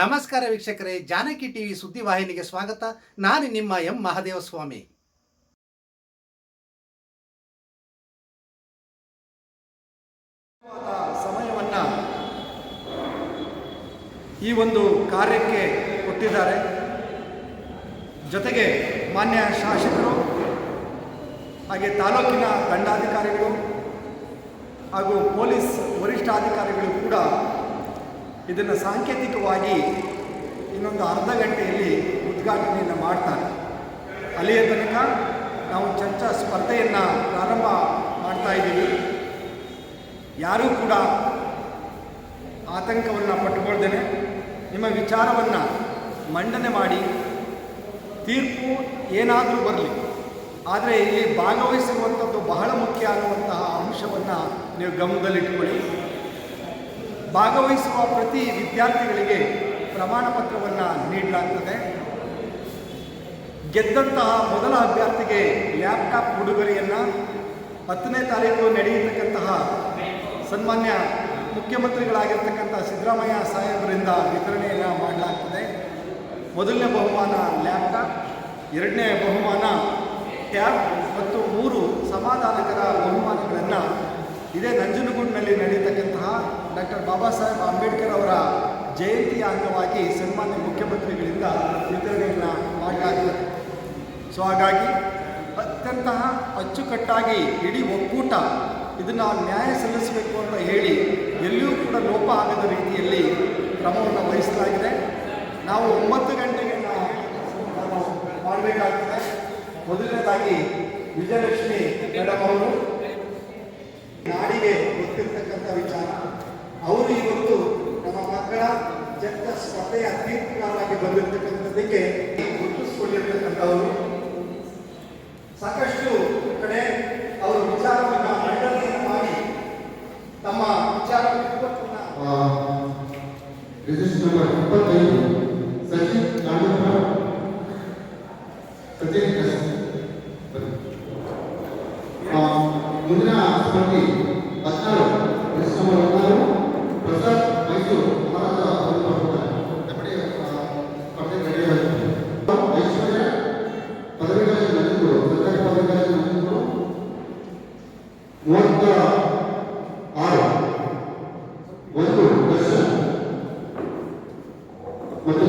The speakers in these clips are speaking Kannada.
ನಮಸ್ಕಾರ ವೀಕ್ಷಕರೇ, ಜಾನಕಿ ಟಿವಿ ಸುದ್ದಿವಾಹಿನಿಗೆ ಸ್ವಾಗತ. ನಾನು ನಿಮ್ಮ ಎಂ ಮಹಾದೇವಸ್ವಾಮಿ. ಸಮಯವನ್ನ ಈ ಒಂದು ಕಾರ್ಯಕ್ಕೆ ಕೊಟ್ಟಿದ್ದಾರೆ. ಜೊತೆಗೆ ಮಾನ್ಯ ಶಾಸಕರು ಹಾಗೆ ತಾಲೂಕಿನ ದಂಡಾಧಿಕಾರಿಗಳು ಹಾಗೂ ಪೊಲೀಸ್ ವರಿಷ್ಠಾಧಿಕಾರಿಗಳು ಕೂಡ ಇದನ್ನು ಸಾಂಕೇತಿಕವಾಗಿ ಇನ್ನೊಂದು ಅರ್ಧ ಗಂಟೆಯಲ್ಲಿ ಉದ್ಘಾಟನೆಯನ್ನು ಮಾಡ್ತಾರೆ. ಅಲ್ಲಿಯ ತನಕ ನಾವು ಚರ್ಚಾ ಸ್ಪರ್ಧೆಯನ್ನು ಪ್ರಾರಂಭ ಮಾಡ್ತಾ ಇದ್ದೀವಿ. ಯಾರೂ ಕೂಡ ಆತಂಕವನ್ನು ಪಟ್ಟುಕೊಳ್ದೇನೆ ನಿಮ್ಮ ವಿಚಾರವನ್ನು ಮಂಡನೆ ಮಾಡಿ, ತೀರ್ಪು ಏನಾದರೂ ಬರಲಿ, ಆದರೆ ಇಲ್ಲಿ ಭಾಗವಹಿಸಿರುವಂಥದ್ದು ಬಹಳ ಮುಖ್ಯ ಅನ್ನುವಂತಹ ಅಂಶವನ್ನು ನೀವು ಗಮನದಲ್ಲಿಟ್ಕೊಳ್ಳಿ. ಭಾಗವಹಿಸುವ ಪ್ರತಿ ವಿದ್ಯಾರ್ಥಿಗಳಿಗೆ ಪ್ರಮಾಣ ಪತ್ರವನ್ನು ನೀಡಲಾಗ್ತದೆ. ಗೆದ್ದಂತಹ ಮೊದಲ ಅಭ್ಯರ್ಥಿಗೆ ಲ್ಯಾಪ್ಟಾಪ್ ಉಡುಗೊರೆಯನ್ನು ಹತ್ತನೇ ತಾರೀಕು ನಡೆಯತಕ್ಕಂತಹ ಸನ್ಮಾನ್ಯ ಮುಖ್ಯಮಂತ್ರಿಗಳಾಗಿರ್ತಕ್ಕಂಥ ಸಿದ್ದರಾಮಯ್ಯ ಸಾಹೇಬರಿಂದ ವಿತರಣೆಯನ್ನು ಮಾಡಲಾಗ್ತದೆ. ಮೊದಲನೇ ಬಹುಮಾನ ಲ್ಯಾಪ್ಟಾಪ್, ಎರಡನೇ ಬಹುಮಾನ ಟ್ಯಾಬ್ ಮತ್ತು ಮೂರು ಸಮಾಧಾನಕರ ಬಹುಮಾನಗಳನ್ನು ಇದೇ ನಂಜನಗೂಡಿನಲ್ಲಿ ನಡೆಯತಕ್ಕಂತಹ ಡಾಕ್ಟರ್ ಬಾಬಾ ಸಾಹೇಬ್ ಅಂಬೇಡ್ಕರ್ ಅವರ ಜಯಂತಿಯ ಅಂಗವಾಗಿ ಸನ್ಮಾನ್ಯ ಮುಖ್ಯಮಂತ್ರಿಗಳಿಂದ ವಿತರಣೆಯನ್ನು ಮಾಡಲಾಗ್ತದೆ ಸೊ ಹಾಗಾಗಿ ಅತ್ಯಂತ ಅಚ್ಚುಕಟ್ಟಾಗಿ ಇಡೀ ಒಕ್ಕೂಟ ಇದನ್ನು ನ್ಯಾಯ ಸಲ್ಲಿಸಬೇಕು ಅಂತ ಹೇಳಿ ಎಲ್ಲಿಯೂ ಕೂಡ ಲೋಪ ಆಗದ ರೀತಿಯಲ್ಲಿ ಕ್ರಮವನ್ನು ವಹಿಸಲಾಗಿದೆ. ನಾವು ಒಂಬತ್ತು ಗಂಟೆಗೆ ನಾವು ಮಾಡಬೇಕಾಗ್ತದೆ. ಮೊದಲನೇದಾಗಿ ವಿಜಯಲಕ್ಷ್ಮಿ ಮೇಡಮ್ ಅವರು ನಾಡಿಗೆ ಗೊತ್ತಿರ್ತಕ್ಕಂಥ ವಿಚಾರ. ಅವರು ಇವತ್ತು ನಮ್ಮ ಮಕ್ಕಳ ಜಗ್ಗ ಸ್ಪರ್ಧೆಯ ತೀರ್ಪುಗಾರರಾಗಿ ಬಂದಿರತಕ್ಕಂಥದ್ದಕ್ಕೆ ಗುರುತಿಸಿಕೊಂಡಿರ್ತಕ್ಕಂಥವರು. ಸಾಕಷ್ಟು ಕಡೆ ಅವರು ವಿಚಾರವನ್ನು ಮಂಡನೆಯನ್ನು ಮಾಡಿ ತಮ್ಮ ವಿಚಾರ ರಿಜಿಸ್ಟರ್ ಇಪ್ಪತ್ತೈದು. ಮುಂದಿನ ಸ್ಪರ್ಧಿ ಹದಿನಾರು ರಿಜಿಸ್ಟರ್ ನಂಬರ್ ಹದಿನಾರು, ಪ್ರಸಾದ್ ಮೈಸೂರು, ಮಹಾರಾಜ ಸ್ಪರ್ಧೆ ನಡೆಯಲಾಗಿದೆ. ಐಶ್ವರ್ಯ ಪದವಿ ಆರು, ಒಂದು ದರ್ಶನ್ ಮತ್ತು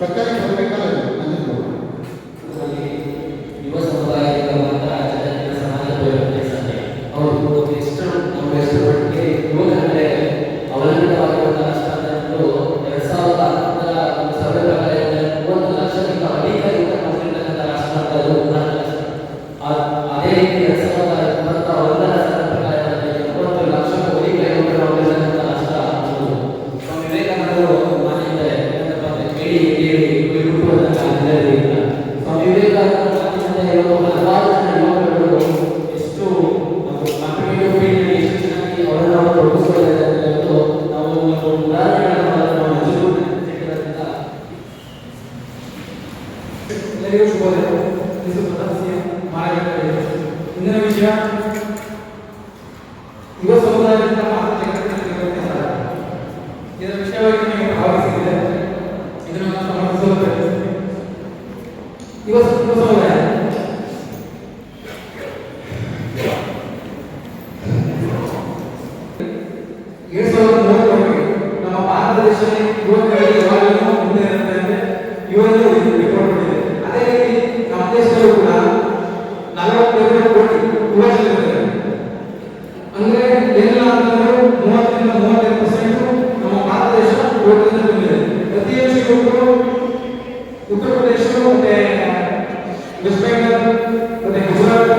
ಸರ್ಕಾರಿ ಪದವಿ ఉత్తరప్రదేశ్లో ఉత్తరప్రదేశ్లో ఉదయ వెస్ట్ బెంగాల్ ఉదయ గుజరాత్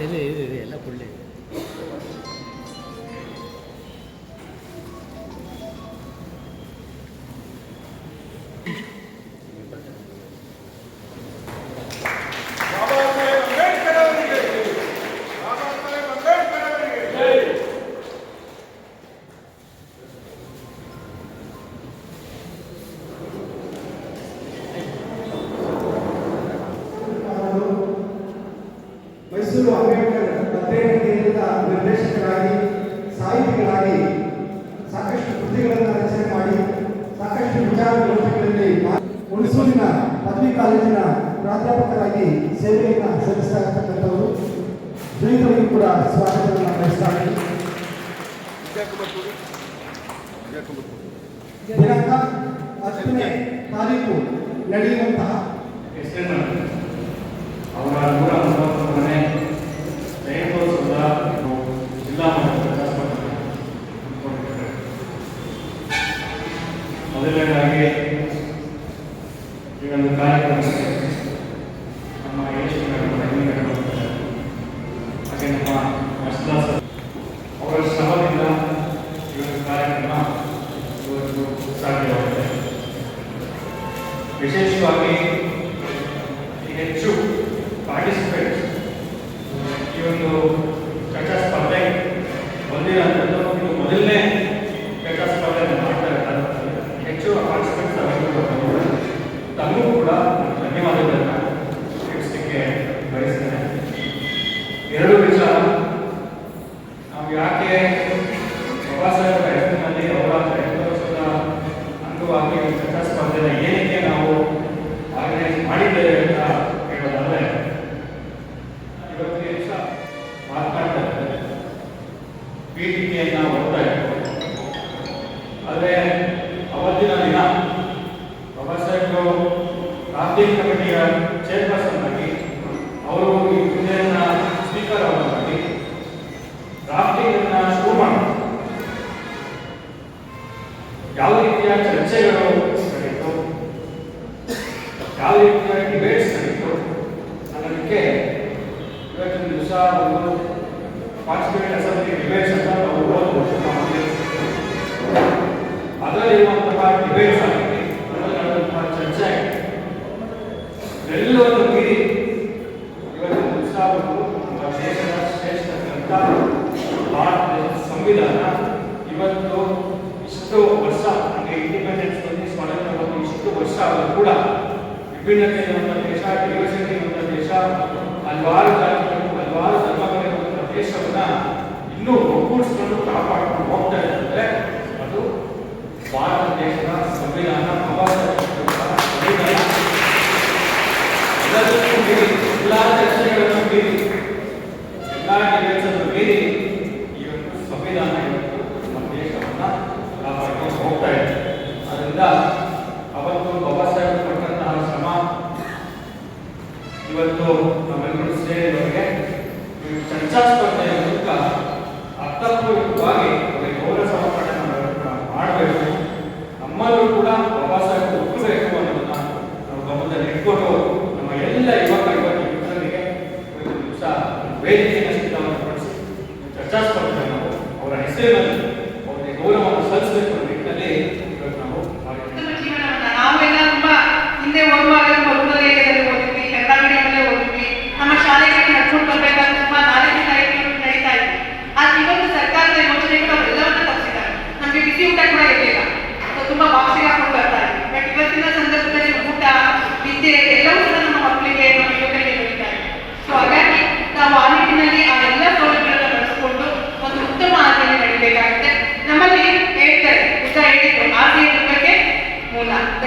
有点有点 ಕಾಲೇಜಿನ ಪ್ರಾಧ್ಯಾಪಕರಾಗಿ ಸೇವೆಯನ್ನು ಸಲ್ಲಿಸ್ತಾ ಇರತಕ್ಕಂಥವರು ಶ್ರೀಗಳಿಗೆ ಕೂಡ ಸ್ವಾಗತವನ್ನು ಬಯಸ್ತಾರೆ ದಿನಾಂಕ ಹತ್ತನೇ ತಾರೀಕು ನಡೆಯುವಂತಹ ನಮ್ಮ ಯಶಗಳು ಹೆಮ್ಮೆಗಳು ಹಾಗೆ ನಮ್ಮ ಯಶದಾಸ್ ಅವರ ಶ್ರಮದಿಂದ ಇವತ್ತು ಕಾರ್ಯಕ್ರಮ ಇವತ್ತು ವಿಶೇಷವಾಗಿ ಹೆಚ್ಚು ಪಾರ್ಟಿಸಿಪೇಟ್ ಈ ಒಂದು ಕಥಾ ಸ್ಪರ್ಧೆ ಬಂದಿರೋ Quase ಇನ್ನೂ ಒಗ್ಗೂಡಿಸ್ಕೊಂಡು ಕಾಪಾಡಿಕೊಂಡು ಹೋಗ್ತಾ ಇದ್ದಾರೆ ಅದು ಭಾರತ ದೇಶದ ಸಂವಿಧಾನ ಎಲ್ಲದಕ್ಕೂ ಇವತ್ತು ಸಂವಿಧಾನ ಇವತ್ತು ನಮ್ಮ ದೇಶವನ್ನು ಹೋಗ್ತಾ ಇದೆ. ಅದರಿಂದ ಅವತ್ತು ಶ್ರಮ ಇವತ್ತು ನಮ್ಮೆಲ್ಲರೂ ಸೇರಿದವರಿಗೆ ಚರ್ಚಾಸ್ಪರ್ಧೆಯ ಮೂಲಕ tá por aí.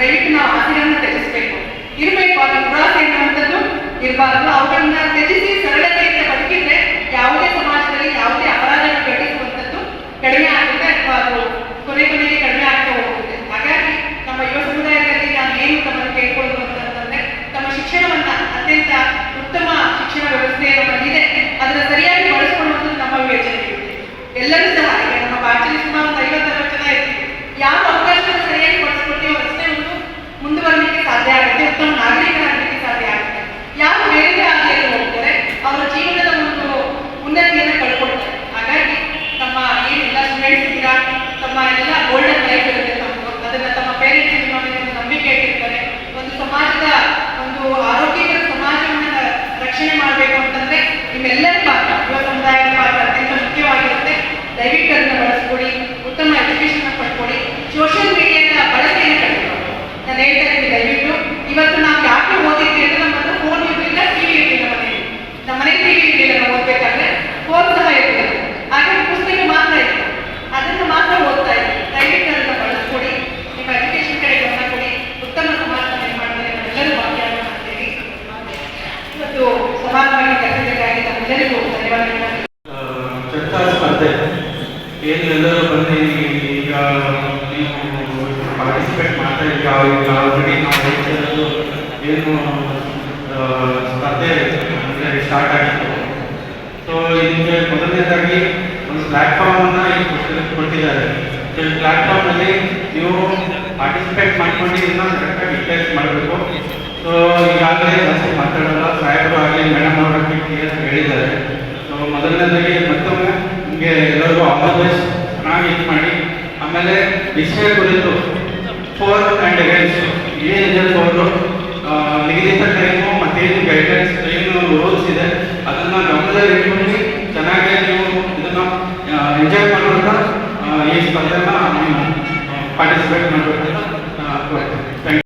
ದಯವಿಟ್ಟು ನಾವು ಹಸಿರನ್ನು ತ್ಯಜಿಸಬೇಕು. ಇರಬೇಕು, ಅದು ದುರಾಸೆ ಎನ್ನುವಂಥದ್ದು ಇರಬಾರದು. ಅವುಗಳನ್ನ ತ್ಯಜಿಸಿ ಸರಳತೆಯಿಂದ ಬದುಕಿದ್ರೆ ಯಾವುದೇ ಸಮಾಜದಲ್ಲಿ ಯಾವುದೇ ಅಪರಾಧಗಳು ಘಟಿಸುವಂಥದ್ದು ಕಡಿಮೆ ಆಗುತ್ತೆ ಅಥವಾ ಅದು ಕೊನೆ ಕೊನೆಗೆ ಕಡಿಮೆ ಆಗ್ತಾ ಹೋಗುತ್ತೆ. ಹಾಗಾಗಿ ನಮ್ಮ ಯುವ ಸಮುದಾಯದಲ್ಲಿ ನಾವು ಏನು ತಮ್ಮನ್ನು ಕೇಳಿಕೊಂಡು ಅಂತಂದ್ರೆ, ತಮ್ಮ ಶಿಕ್ಷಣವನ್ನ ಅತ್ಯಂತ ಉತ್ತಮ ಶಿಕ್ಷಣ ವ್ಯವಸ್ಥೆ ನಮ್ಮಲ್ಲಿದೆ ಅದನ್ನ ಸರಿಯಾಗಿ ಬಳಸಿಕೊಳ್ಳುವಂಥದ್ದು ನಮ್ಮ ಯೋಚನೆ ಎಲ್ಲರೂ ಸಹ ನಮ್ಮ ಭಾರತದಲ್ಲಿ ಸುಮಾರು একজন নাগরিক ನೀವು ಪಾರ್ಟಿಸಿಪೇಟ್ ಮಾಡ್ತಾ ಇದ್ದೀವಿ ಈಗ ಆಲ್ರೆಡಿ ನಾವು ಹೇಳ್ತಿರೋದು ಏನು ಸ್ಪರ್ಧೆ ಅಂದರೆ ಸ್ಟಾರ್ಟ್ ಆಗಿತ್ತು. ಸೊ ಇದಕ್ಕೆ ಮೊದಲನೇದಾಗಿ ಒಂದು ಪ್ಲ್ಯಾಟ್ಫಾರ್ಮನ್ನು ಇಲ್ಲಿ ಕೊಟ್ಟಿ- ಕೊಟ್ಟಿದ್ದಾರೆ. ಸೊ ಈ ಪ್ಲ್ಯಾಟ್ಫಾರ್ಮಲ್ಲಿ ನೀವು ಪಾರ್ಟಿಸಿಪೇಟ್ ಮಾಡ್ಕೊಂಡು ಇದನ್ನ ಕರೆಕ್ಟಾಗಿ ಮಾಡಬೇಕು. ಸೊ ಈಗಾಗಲೇ ಜಾಸ್ತಿ ಮಾತಾಡೋಲ್ಲ. ಸಾಹೇಬರು ಆಗಲಿ ಮೇಡಮ್ ಅವರ ಕ್ಲಿಯರ್ ಹೇಳಿದ್ದಾರೆ. ಸೊ ಮೊದಲನೇದಾಗಿ ಮತ್ತೊಮ್ಮೆ ನಿಮಗೆ ಎಲ್ಲರಿಗೂ ಬೆಸ್ಟ್ ಚೆನ್ನಾಗಿ ಇದು ಮಾಡಿ. ಆಮೇಲೆ ವಿಷಯ ಕುರಿತು ಫೋರ್ ಆ್ಯಂಡ್ ಅಗೇನ್ಸ್ ಏನಿದೆ ಫೋರು ನಿಗದಿತ ಟೈಮು ಮತ್ತೇನು ಗೈಡೆನ್ಸ್ ಏನು ರೂಲ್ಸ್ ಇದೆ. ಅದನ್ನು ಗಮನದಲ್ಲಿ ಇಟ್ಕೊಂಡು ಚೆನ್ನಾಗಿ ನೀವು ಇದನ್ನು ಎಂಜಾಯ್ ಮಾಡುವಂಥ ಈ ಸ್ಪರ್ಧೆಯನ್ನು ನೀವು ಪಾರ್ಟಿಸಿಪೇಟ್ ಮಾಡಬೇಕು.